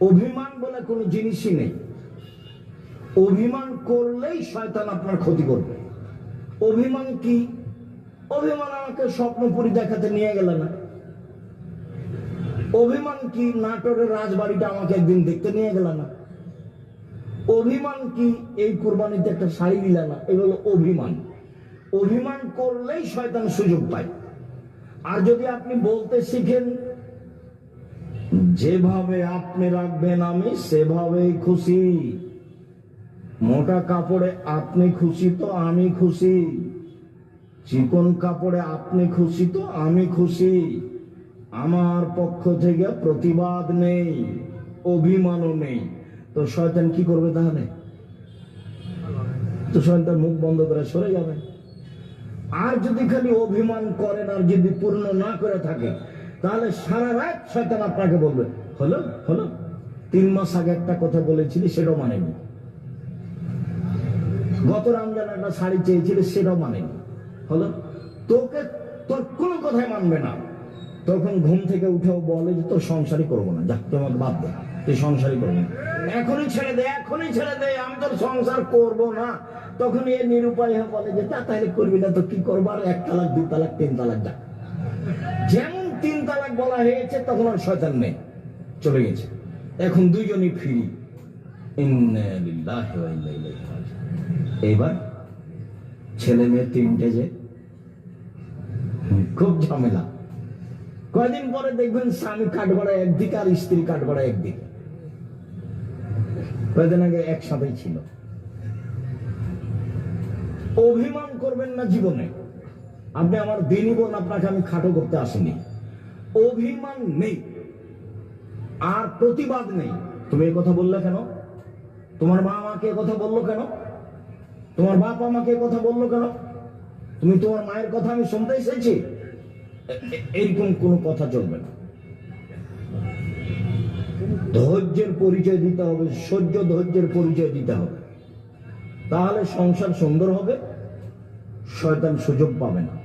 অভিমান বলে কোনো জিনিসই নেই। অভিমান করলেই শয়তান আপনার ক্ষতি করবে। অভিমান কি? অভিমান আমাকে স্বপ্ন স্বপ্নপুরি দেখাতে নিয়ে গেল না। অভিমান কি? নাটোরের রাজবাড়িটা আমাকে একদিন দেখতে নিয়ে গেল না। অভিমান কি? এই কোরবানিতে একটা শাড়ি দিল না। এগুলো অভিমান। অভিমান করলেই শয়তান সুযোগ পায়। আর যদি আপনি বলতে শিখেন যেভাবে আপনি রাখবেন আমি সেভাবেই খুশি। মোটা কাপড়ে আপনি খুশি তো আমি খুশি। চিকন কাপড়ে আপনি খুশি তো আমি খুশি। আমার পক্ষ থেকে প্রতিবাদ নেই, অভিমানও নেই। তো শয়তান কি করবে তাহলে? তো শয়তান মুখ বন্ধ করে সরে যাবে। আর যদি খালি অভিমান করেন আর যদি পূর্ণ না করে থাকে তাহলে সারা রাত শয়তান আপনাকে বলবে, হলো হলো? তিন মাস আগে একটা কথা বলেছিলি, সেটাও মানেনি। গত রমজান একটা শাড়ি চেয়েছিলি, সেটাও মানেনি। হলো? তোকে, তোর কোনো কথাই মানবে না। তখন ঘুম থেকে উঠেও বলে যে, তোর সংসারই করব না যাক তোমাকে বাদ দে, তুই সংসারই করব না। এখনই ছেড়ে দে, এখনই ছেড়ে দে, আমি তোর সংসার করব না। তখন এ নিরুপায় হয়ে বলে যে, তা তাহলে করবি না, তো কি করব? আর এক তালাক দুই তালাক, তিন তালাক, যা। যেমন তিন তালাক বলা হয়েছে, তখন আর শয়তান নেই। চলে গেছে। এখন দুইজনই ফ্রি। এইবার ছেলে মেয়ে তিনটে যে, খুব ঝামেলা। কয়দিন পরে দেখবেন স্বামী কাঠগড়া একদিকে আর স্ত্রী কাঠগড়া একদিকে। কয়দিন আগে একসাথেই ছিল। অভিমান করবেন না জীবনে। আপনি আমার দিনই বোন আপনাকে আমি খাটো করতে আসিনি। অভিমান নেই। আর প্রতিবাদ নেই। তুমি এই কথা বললে কেন? তোমার মা আমাকে এ কথা বলল কেন? তোমার বাপ আমাকে এ কথা বলল কেন? তুমি তোমার মায়ের কথা আমি শুনতে এসেছি? এ- এ- এইরকম কোনো কথা চলবে না। ধৈর্যের পরিচয় দিতে হবে, সহ্য ধৈর্যের পরিচয় দিতে হবে। তাহলে সংসার সুন্দর হবে, শয়তান সুযোগ পাবে না।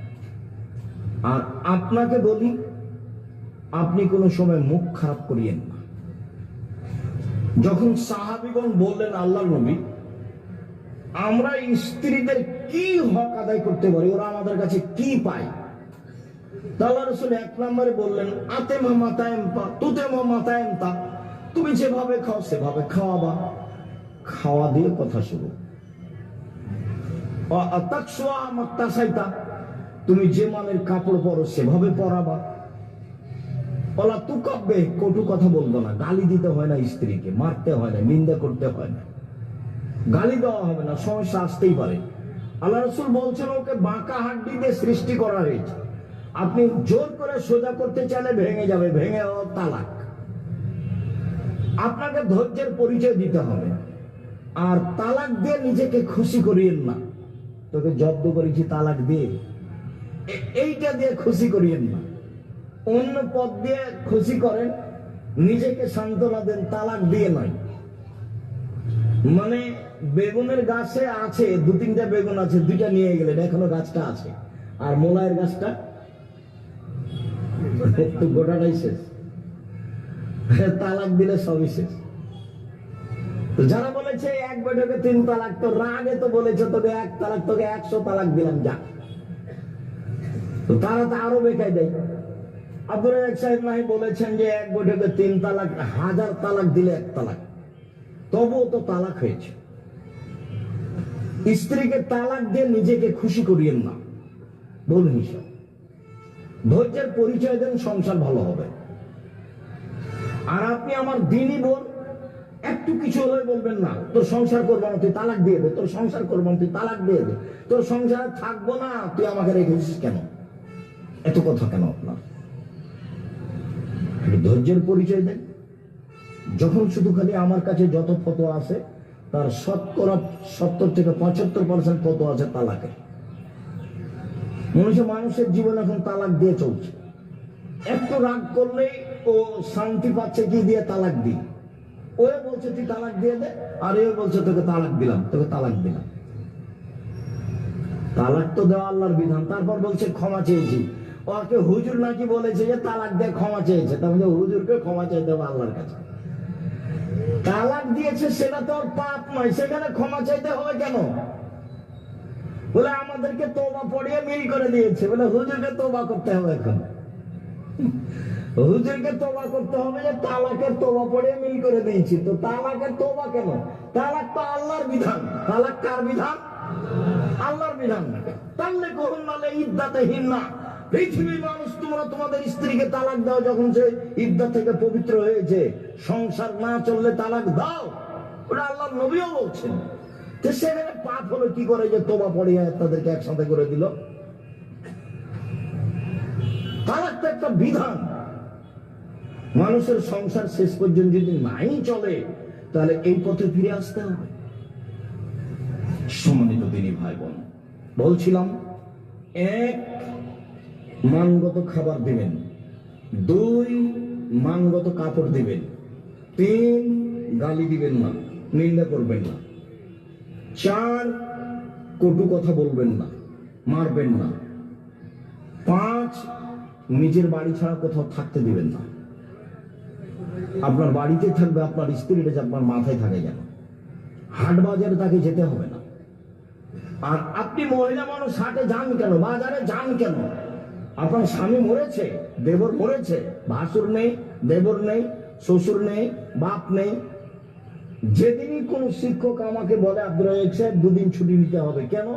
আর আপনাকে বলি আপনি কোনো সময় মুখ খারাপ করিয়েন না। যখন সাহাবিগণ বললেন, আল্লাহ নবী, আমরা স্ত্রীদের কি হক আদায় করতে পারি? ওরা আমাদের কাছে কি পায়? তাল্লাহ রসুল এক নম্বরে বললেন আতে মাতায়েম পা তুতে মাতায়েম তা, তুমি যেভাবে খাও সেভাবে খাওয়াবা। খাওয়া দিয়ে কথা শুরু তুমি যে মানের কাপড় পরো সেভাবে পরাবা। ওলা তু কাব্যে কটু কথা বলব না। গালি দিতে হয় না স্ত্রীকে, মারতে হয় না, নিন্দা করতে হয় না। গালি দেওয়া হবে না, সমস্যা আসতেই পারে। আল্লাহ রসুল বলছেন, ওকে বাঁকা হাড্ডি দিয়ে সৃষ্টি করা হয়েছে। আপনি জোর করে সোজা করতে চাইলে ভেঙে যাবে, ভেঙে তালাক। আপনাকে ধৈর্যের পরিচয় দিতে হবে। আর তালাক দিয়ে নিজেকে খুশি করিয়েন না। তোকে জব্দ করেছি তালাক দিয়ে। এইটা দিয়ে খুশি করিয়েন না। অন্য পথ দিয়ে খুশি করেন, নিজেকে সান্ত্বনা দেন, তালাক দিয়ে নয়। মানে বেগুনের গাছে আছে, দু তিনটা বেগুন আছে, দুইটা নিয়ে গেলেন, এখনও গাছটা আছে। আর মোলায়ের গাছটা? একটু গোটাটাই শেষ। তালাক দিলে সবই শেষ। যারা বলেছে, এক বৈঠকে তিন তালাক তো রাগে তো বলেছে, তোকে এক তালাক, তোকে একশো তালাক দিলাম, যা। তো তারা তো আরও বেকায় দেয় আব্দুল রাজাক সাহেব নাহি বলেছেন যে এক বৈঠকে তিন তালাক, হাজার তালাক দিলে এক তালাক। তবুও তো তালাক হয়েছে। স্ত্রীকে তালাক দিয়ে নিজেকে খুশি করিয়েন না। ভুল হিসাব। ধৈর্যের পরিচয় দেন, সংসার ভালো হবে। আর আপনি আমার দিনই বোন একটু কিছু হলে বলবেন না, তোর সংসার করব না, তুই তালাক দিয়ে দে, তোর সংসার করব না, তুই তালাক দিয়ে দে। তোর সংসার থাকব না, তুই আমাকে রেখেছিস কেন? এত কথা কেন আপনার? ধৈর্যের পরিচয় দেন। যখন শুধু খালি আমার কাছে যত ফটো আছে, তার শতকরা সত্তর থেকে পঁচাত্তর পার্সেন্ট ফটো আছে তালাকের। মনুষ্য মানুষের জীবন এখন তালাক দিয়ে চলছে। একটু রাগ করলেই ও শান্তি পাচ্ছে কি দিয়ে তালাক দিই। ও বলছে, তুই তালাক দিয়ে দে। আর এ বলছে, তোকে তালাক দিলাম, তোকে তালাক দিলাম। তালাক তো দেওয়া আল্লাহর বিধান। তারপর বলছে, ক্ষমা চেয়েছি। ওকে হুজুর নাকি বলেছে যে তালাক দিয়ে ক্ষমা চেয়েছে। মানে হুজুরকে ক্ষমা চাইতে হবে আল্লাহর কাছে। তালাক দিয়েছে সেটা তো পাপ নয়, সেখানে ক্ষমা চাইতে হবে কেন? বলে, আমাদেরকে তোবা পড়িয়ে মিল করে দিয়েছে। বলে, হুজুরকে তোবা করতে হবে এখন। হুজুরকে তোবা করতে হবে যে তালাকের তোবা পড়িয়ে মিল করে দিয়েছি। তো তালাকের তোবা কেন? তালাক তো আল্লাহর বিধান। তালাক কার বিধান? আল্লাহর বিধান। তাহলে কখন নালে ইদ্দাতে হিন্না পৃথিবীর মানুষ, তোমরা তোমাদের স্ত্রীকে তালাক দাও যখন সে ইদ্দা থেকে পবিত্র হয়েছে। সংসার না চললে তালাক দাও। ওটা আল্লাহর নবীও বলছেন। সেখানে পাপ কি করে যে পড়িয়ে তাদেরকে একসাথে করে দিল? তালাক তো একটা বিধান। মানুষের সংসার শেষ পর্যন্ত যদি নাই চলে, তাহলে এই পথে ফিরে আসতে হবে। সম্মানিত তিনি ভাই বোন, বলছিলাম, এক মানগত খাবার দিবেন। দুই, মানগত কাপড় দিবেন। তিন গালি দিবেন না, নিন্দা করবেন না। চার কটু কথা বলবেন না, মারবেন না। পাঁচ, নিজের বাড়ি ছাড়া কোথাও থাকতে দিবেন না। আপনার বাড়িতে থাকবে, আপনার স্ত্রীটা আপনার মাথায় থাকে যেন। হাট বাজারে তাকে যেতে হবে না। আর আপনি মহিলা মানুষ, হাটে যান কেন? বাজারে যান কেন? আপনার স্বামী মরেছে, দেবর মরেছে, ভাসুর নেই, দেবর নেই, শ্বশুর নেই, বাপ নেই। যেদিনই কোন শিক্ষক আমাকে বলে আব্দুল সাহেব, দুদিন ছুটি নিতে হবে। কেন?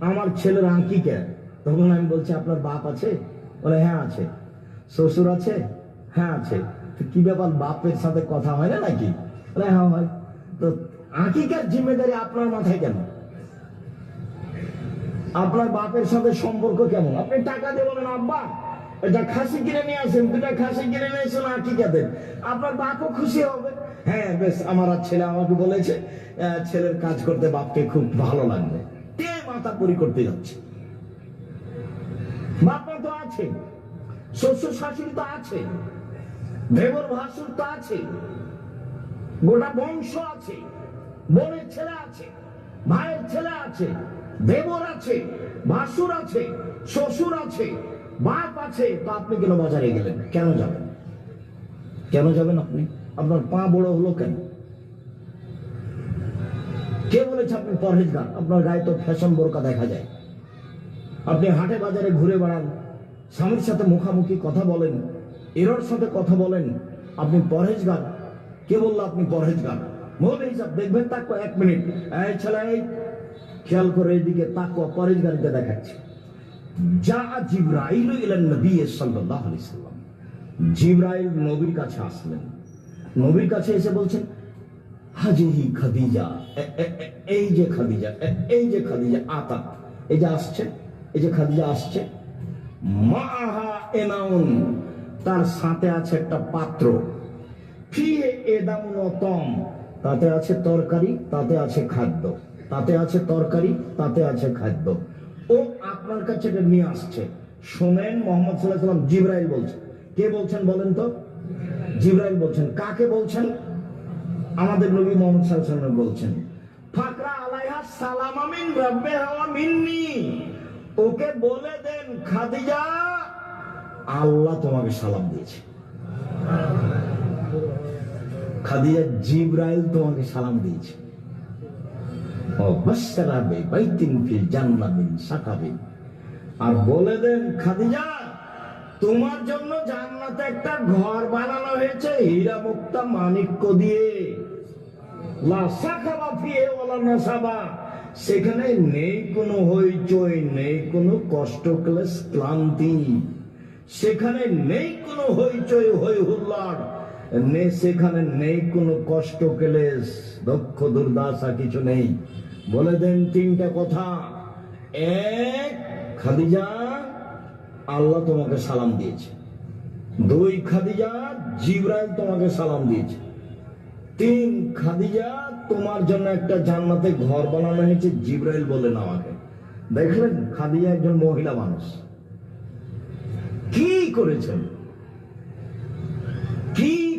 আমার ছেলের আঁকি কে তখন আমি বলছি, আপনার বাপ আছে? বলে হ্যাঁ আছে। শ্বশুর আছে? হ্যাঁ আছে। কি ব্যাপার, বাপের সাথে কথা হয় না নাকি? বলে হ্যাঁ হয়। তো আঁকিকার জিম্মেদারি আপনার মাথায় কেন? আপনার বাপের সাথে সম্পর্ক কেমন? আপনি টাকা দিয়ে বলেন, আব্বা, এটা খাসি কিনে নিয়ে আসেন দুটা খাসি কিনে নিয়ে এসেন আকিকাদের আপনার বাপও খুশি হবে। হ্যাঁ বেশ, আমার ছেলে আমাকে বলেছে ছেলের কাজ করতে বাপকে খুব ভালো লাগবে। কে মাথা পরি করতে যাচ্ছে? বাপমা তো আছে, শ্বশুর শাশুড়ি তো আছে দেবর ভাসুর তো আছে, গোটা বংশ আছে, বোনের ছেলে আছে, ভাইয়ের ছেলে আছে দেবর আছে ভাসুর আছে, শ্বশুর আছে, বাপ আছে, তা আপনি কেন বাজারে গেলেন? কেন যাবেন? কেন যাবেন আপনি? আপনার পা বড় হলো কেন? কে বলেছে আপনি পরহেজগার? আপনার গায়ে তো ফ্যাশন বোরকা দেখা যায়। আপনি হাটে বাজারে ঘুরে বেড়ান, স্বামীর সাথে মুখামুখি কথা বলেন, এরর সাথে কথা বলেন, আপনি পরহেজগার? কে বলল আপনি পরহেজগার? মৌল হিসাব দেখবেন, তাকো এক মিনিট। এই ছেলে খেয়াল করে এইদিকে তাকো পরহেজগারিতে দেখাচ্ছে। যা জিব্রাইল ইলান নবী সাল্লাল্লাহু আলাইহি সাল্লাম। জিব্রাইল নবীর কাছে আসলেন। নবীর কাছে এসে বলছেন, হাজিহি খাদিজা এই যে খাদিজা এই যে খাদিজা, আতা, এই যে আসছে, এই যে খাদিজা আসছে মাহা এনাউন, তার সাথে আছে একটা পাত্র। ফিয়ে এদামুন তম তাতে আছে তরকারি, তাতে আছে খাদ্য। তাতে আছে তরকারি, তাতে আছে খাদ্য। ও আপনার কাছে এটা নিয়ে আসছে। শোনেন, মোহাম্মদ সাল্লাহ সাল্লাম জিব্রাইল বলছেন। কে বলছেন বলেন তো? জিব্রাইল বলছেন। কাকে বলছেন? আমাদের নবী মোহাম্মদ আলাইহি বলছেন। ফাকরা আলাইহা সালাম আমিন রাব্বে মিন্নি। ওকে বলে দেন, খাদিজা, আল্লাহ তোমাকে সালাম দিয়েছে। খাদিজা জিব্রাইল তোমাকে সালাম দিয়েছে। ও বাশশারাবে বাইতিন ফিল জান্নাতিন সাকাবিন আর বলে দেন, খাদিজা, তোমার জন্য জান্নাতে একটা ঘর বানানো হয়েছে হীরা মুক্তা মানিক্য দিয়ে। লা সাখাবা ফিয়ে ওয়ালা নাসাবা। সেখানে নেই কোনো হইচই, নেই কোনো কষ্ট ক্লেশ ক্লান্তি। সেখানে নেই কোনো হইচই, হই হুল্লাড়। নে সেখানে নেই কোনো কষ্ট দক্ষ দুর্দশা কিছু নেই। বলে দেন তিনটা কথা। এক, খাদিজা, আল্লাহ তোমাকে সালাম দিয়েছে। দুই, খাদিজা, জিব্রাইল তোমাকে সালাম দিয়েছে। তিন, খাদিজা, তোমার জন্য একটা জান্নাতে ঘর বানানো হয়েছে, জিব্রাইল বলেন আমাকে দেখলেন খাদিজা একজন মহিলা মানুষ। কি করেছেন? কি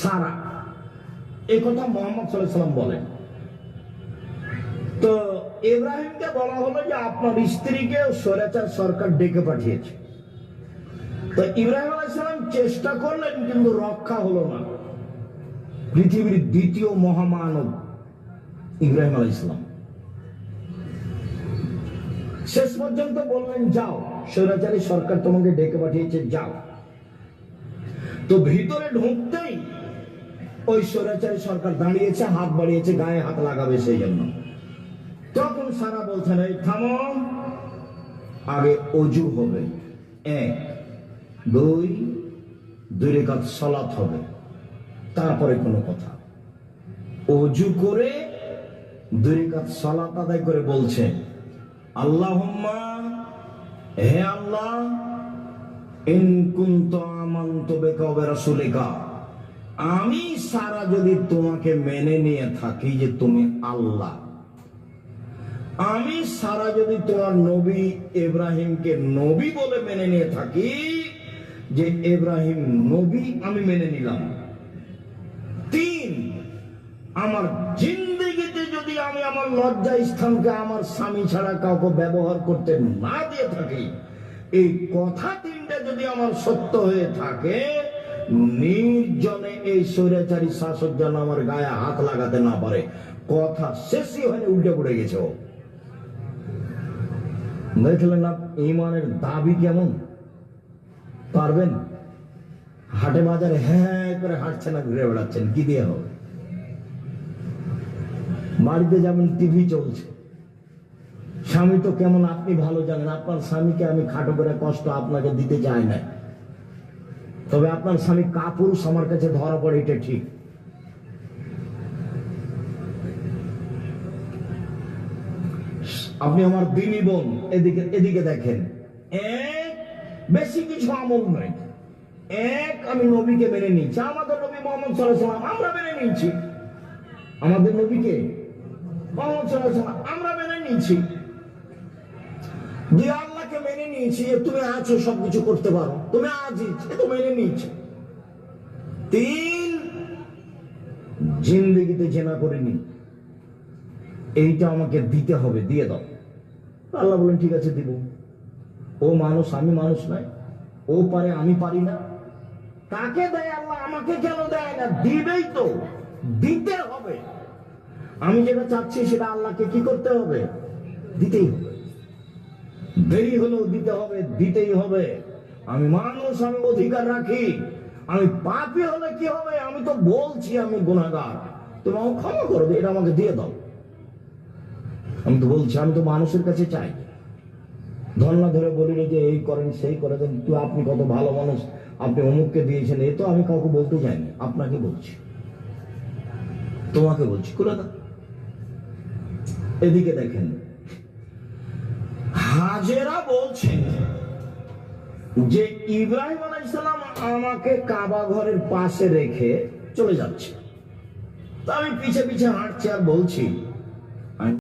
সারা। এই কথা মোহাম্মদ সাল্লাম বলেন। তো ইব্রাহিমকে বলা হলো যে আপনার স্ত্রীকে স্বৈরাচার সরকার ডেকে পাঠিয়েছে। তো ইব্রাহিম আলাইসালাম চেষ্টা করলেন, কিন্তু রক্ষা হলো না। পৃথিবীর দ্বিতীয় মহামানব ইব্রাহিম আলাইসালাম শেষ পর্যন্ত বললেন, যাও, স্বৈরাচারী সরকার তোমাকে ডেকে পাঠিয়েছে, যাও। তো ভিতরে ঢুকতেই ওই স্বৈরাচারী সরকার দাঁড়িয়েছে, হাত বাড়িয়েছে, গায়ে হাত লাগাবে সেই জন্য। তখন সারা বলছেন এই থামো। আগে অজু হবে। এক, দুই দুই রেখাত সলাৎ হবে। তারপরে কোনো কথা। অজু করে দুই রেখাত সলাৎ আদায় করে বলছে, আল্লাহুম্মা, হে আল্লাহ আমি সারা যদি তোমাকে মেনে নিয়ে থাকি যে তুমি আল্লাহ, আমি সারা যদি তোমার নবী ইব্রাহিমকে নবী বলে মেনে নিয়ে থাকি যে ইব্রাহিম নবী আমি মেনে নিলাম। তিন, আমার জিন্দিগিতে যদি আমি আমার লজ্জা স্থানকে আমার স্বামী ছাড়া কাউকে ব্যবহার করতে না দিয়ে থাকি এই কথা তিনটা যদি আমার সত্য হয়ে থাকে, নির্জনে এই স্বৈরাচারী শাসক যেন আমার গায়ে হাত লাগাতে না পারে। কথা শেষই হয়নি, উল্টে পড়ে গেছে ও। দেখলেন না, ইমানের দাবি কেমন? পারবেন? হাটে বাজারে হ্যাঁ করে হাঁটছে না ঘুরে বেড়াচ্ছেন, কি দিয়ে হবে? বাড়িতে যেমন টিভি চলছে স্বামী তো কেমন আপনি ভালো জানেন? আপনার স্বামীকে আমি খাটো করে কষ্ট আপনাকে দিতে চাই না। তবে আপনার স্বামী কাপুরুষ আমার কাছে ধরা পড়ে, এটা ঠিক। আপনি আমার দিনী বোন, এদিকে এদিকে দেখেন। এক, বেশি কিছু আমল নয় এক, আমি নবীকে মেনে নিচ্ছি আমাদের নবী মোহাম্মদ সাল্লাম আমরা মেনে নিচ্ছি আমাদের নবীকে মোহাম্মদ সাল্লাম আমরা মেনে নিচ্ছি আল্লাহকে মেনে নিয়েছি তুমি আছো, সবকিছু করতে পারো। তুমি আজই এ তো মেনে নিয়েছি। তিন জিন্দগিতে জেনা করিনি এইটা আমাকে দিতে হবে, দিয়ে দাও। আল্লাহ বলেন, ঠিক আছে, দিব। ও মানুষ, আমি মানুষ নাই ও পারে, আমি পারি না। কাকে দেয় আল্লাহ? আমাকে কেন দেয় না? দিবেই তো। দিতে হবে। আমি যেটা চাচ্ছি, সেটা আল্লাহকে কি করতে হবে? দিতেই হবে। দেরি হলেও দিতে হবে, দিতেই হবে। আমি মানুষ আমি অধিকার রাখি। আমি পাপি হলে কি হবে? আমি তো বলছি আমি গুণাগার তুমি আমাকে ক্ষমা করো, এটা আমাকে দিয়ে দাও। আমি তো বলছি, আমি তো মানুষের কাছে চাই। ধর্ণা ধরে বলি যে এই করেন, সেই করে দেন তুই, আপনি কত ভালো মানুষ, আপনি অমুককে দিয়েছেন, এ তো আমি কাউকে বলতে চাইনি আপনাকে বলছি। তোমাকে বলছি দাও এদিকে দেখেন হাজেরা বলছেন যে ইব্রাহিম আলাইসালাম আমাকে কাবা ঘরের পাশে রেখে চলে যাচ্ছে। আমি পিছে পিছে হাঁটছি আর বলছি